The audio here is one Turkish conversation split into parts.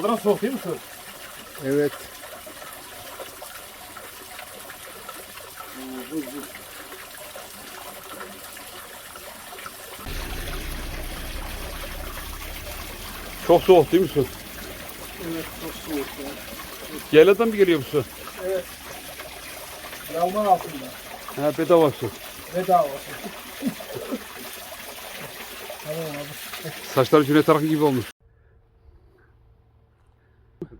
O kadar soğuk değil mi su? Evet. Çok soğuk değil mi su? Evet çok soğuk ya. Yaylada mı geliyor bu su? Evet. Yalman altında. Ha bedava su. Bedava. tamam abi. Saçları Cüneyt Arkın gibi olmuş.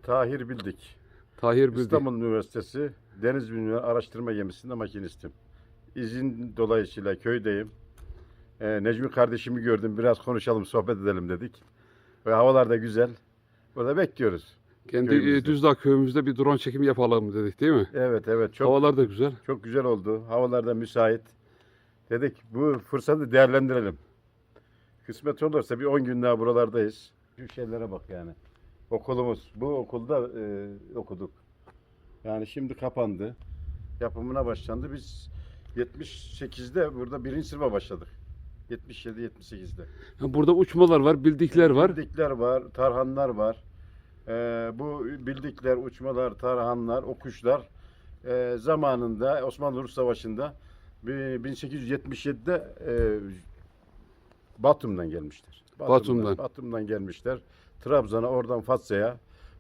Tahir Bildik. Tahir Bildi. İstanbul Üniversitesi Deniz Bilimleri Araştırma Gemisi'nde makinistim. İzin dolayısıyla köydeyim. Ee, Necmi kardeşimi gördüm. Biraz konuşalım, sohbet edelim dedik. Ve havalar da güzel. Burada bekliyoruz. Kendi köyümüzde. e, Düzdağ köyümüzde bir drone çekimi yapalım dedik değil mi? Evet, evet. Çok Havalar da güzel. çok güzel oldu. Havalar da müsait. Dedik bu fırsatı değerlendirelim. Kısmet olursa bir 10 gün daha buralardayız. Şu şeylere bak yani. Okulumuz. Bu okulda e, okuduk. Yani şimdi kapandı. Yapımına başlandı. Biz 78'de burada birinci sınıfa başladık. 77-78'de. Ha, Burada uçmalar var, bildikler var. Bildikler var, tarhanlar var. Ee, bu bildikler, uçmalar, tarhanlar, okuşlar e, zamanında Osmanlı-Rus Savaşı'nda bi- 1877'de e, Batum'dan gelmişler. Batum'dan. Batum'dan gelmişler. Trabzon'a, oradan Fatsa'ya.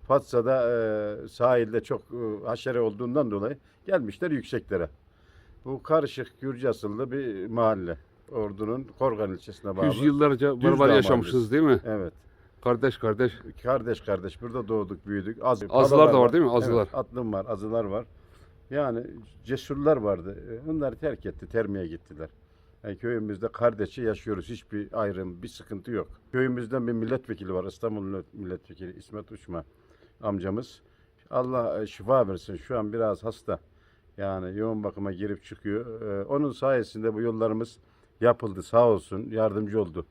Fatsa'da e, sahilde çok e, haşere olduğundan dolayı gelmişler yükseklere. Bu karışık Gürcü asıllı bir mahalle. Ordu'nun Korgan ilçesine bağlı. Yüzyıllarca Düzdağ beraber yaşamışsınız değil mi? Evet. Kardeş kardeş. Kardeş kardeş burada doğduk büyüdük. Az, Azılar da var değil mi? Azılar. Evet, atlım var, azılar var. Yani cesurlar vardı. E, Onlar terk etti, termiye gittiler. Yani köyümüzde kardeşçe yaşıyoruz. Hiçbir ayrım, bir sıkıntı yok. Köyümüzden bir milletvekili var. İstanbul milletvekili İsmet Uçma amcamız. Allah e, şifa versin. Şu an biraz hasta. Yani yoğun bakıma girip çıkıyor. E, Onun sayesinde bu yollarımız yapıldı. Sağ olsun. Yardımcı oldu.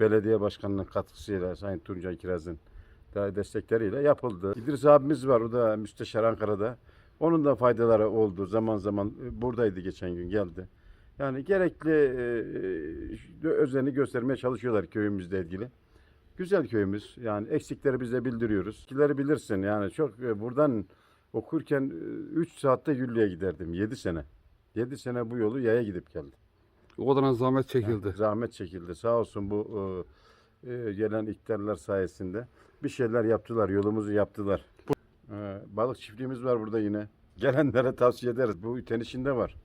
Belediye başkanının katkısıyla Sayın Tuncay Kiraz'ın destekleriyle yapıldı. İdris abimiz var. O da müsteşar Ankara'da. Onun da faydaları oldu. Zaman zaman e, buradaydı geçen gün geldi. Yani gerekli e, e, özeni göstermeye çalışıyorlar köyümüzle ilgili. Güzel köyümüz. Yani eksikleri bize bildiriyoruz. Eskileri bilirsin yani çok e, buradan okurken 3 saatte Güllü'ye giderdim 7 sene. 7 sene bu yolu yaya gidip geldim. O kadar zahmet çekildi. Zahmet çekildi. Sağ olsun bu e, e, gelen iktidarlar sayesinde bir şeyler yaptılar. Yolumuzu yaptılar. E, balık çiftliğimiz var burada yine. Gelenlere tavsiye ederiz. Bu tenişinde var.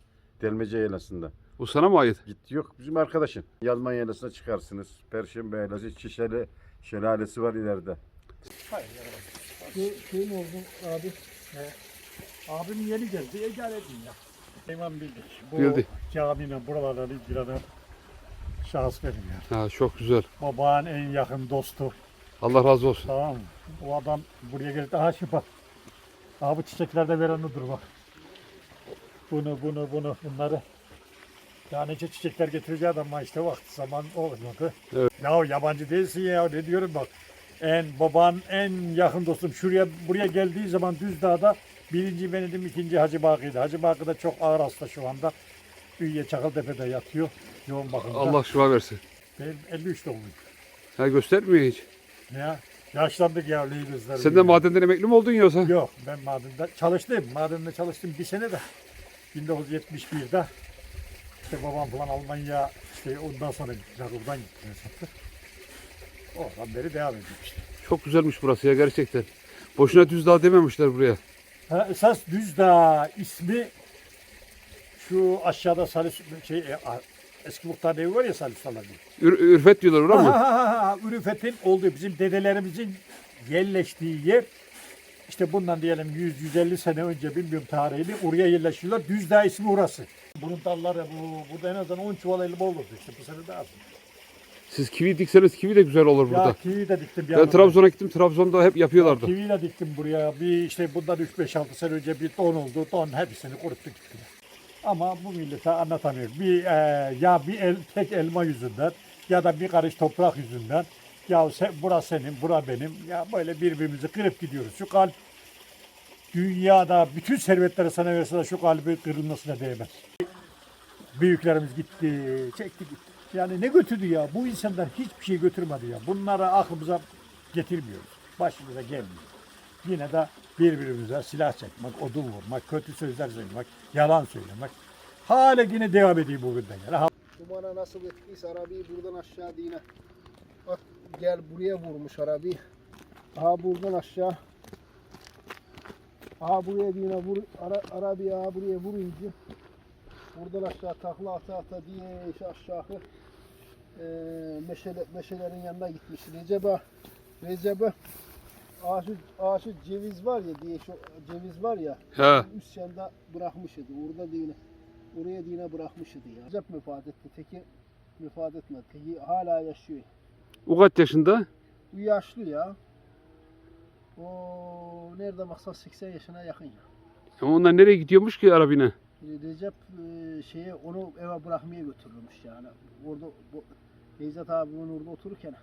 Delmece Yaylası'nda. Bu sana mı ait? Gitti yok bizim arkadaşın. Yalman Yaylası'na çıkarsınız. Perşembe Yaylası, Çişeli Şelalesi var ileride. Şu, şu mu oldu abi? He. Abim yeni geldi. Egare edin ya. İmam bildik. Bu Bildi. caminin buralardan ilgilenen şahıs benim ya. Ha çok güzel. Babanın en yakın dostu. Allah razı olsun. Tamam mı? O adam buraya geldi. Aha. Aha bu çiçeklerde verenidir bak. Bunu, bunu, bunu, bunları. Ya nece çiçekler getireceğiz ama işte vakti zaman olmadı. Evet. Ya yabancı değilsin ya ne diyorum bak. En baban en yakın dostum şuraya buraya geldiği zaman Düzdağ'da birinci benim ikinci Hacı Bakı'ydı. Hacı Bakı da çok ağır hasta şu anda. Üye Çakıltepe'de yatıyor. Yoğun bakımda. Allah şifa versin. Benim 53 doğumluyum. Ha göstermiyor hiç. Ya yaşlandık ya Leybizler. Sen de madenden emekli mi oldun yoksa? Yok ben madende çalıştım. Madende çalıştım bir sene de. 1971'de işte babam falan Almanya işte ondan sonra gittiler oradan gittiler sattı. Oradan beri devam ediyor işte. Çok güzelmiş burası ya gerçekten. Boşuna Düzdağ dememişler buraya. Ha, esas Düzdağ ismi şu aşağıda Salis şey e, eski muhtar evi var ya Salis Salar'ın. Ür- ürfet diyorlar orada mı? Ürüfet'in olduğu bizim dedelerimizin yerleştiği yer. İşte bundan diyelim 100-150 sene önce bilmiyorum tarihini oraya yerleşiyorlar. Düzdağ ismi orası. Bunun dalları bu, burada en azından 10 çuval elma olurdu işte bu sene de az. Siz kivi dikseniz kivi de güzel olur Ya burada. kivi de diktim. bir Ben. Trabzon'a gittim. Trabzon'da hep yapıyorlardı. Kivi de diktim buraya. Bir işte bundan 3-5-6 sene önce bir don oldu. Don hepsini kuruttu gittiler. Ama bu millete anlatamıyorum. Bir, e, ya bir el, tek elma yüzünden ya da bir karış toprak yüzünden ya sen, bura senin, bura benim. Ya böyle birbirimizi kırıp gidiyoruz. Şu kalp dünyada bütün servetleri sana verseler şu kalbi kırılmasına değmez. Büyüklerimiz gitti, çekti gitti. Yani ne götürdü ya? Bu insanlar hiçbir şey götürmedi ya. Bunları aklımıza getirmiyoruz. başımıza gelmiyor. Yine de birbirimize silah çekmek, odun vurmak, kötü sözler söylemek, yalan söylemek. Hala yine devam ediyor bugün de. Yani. Dumana nasıl etkiyse arabayı buradan aşağı dine. Bak gel buraya vurmuş arabayı. Aha buradan aşağı. Aha buraya dine vur. Ara, arabayı aha buraya vurunca. Buradan aşağı takla ata ata diye işte aşağı. Eee meşele, meşelerin yanına gitmiş. Recep'e Recep'e ağaçı, ağaçı ceviz var ya diye şu ceviz var ya. He. Üst yanda bırakmış idi. Orada dine. Oraya dine bırakmış idi ya. Recep vefat etti. Teki vefat etmedi. Teki hala yaşıyor. O kaç yaşında? Bu yaşlı ya. O nerede baksan 80 yaşına yakın ya. Ama onlar nereye gidiyormuş ki arabine? Recep e, şeye onu eve bırakmaya götürülmüş yani. Orada bu, Beyzat abi orada otururken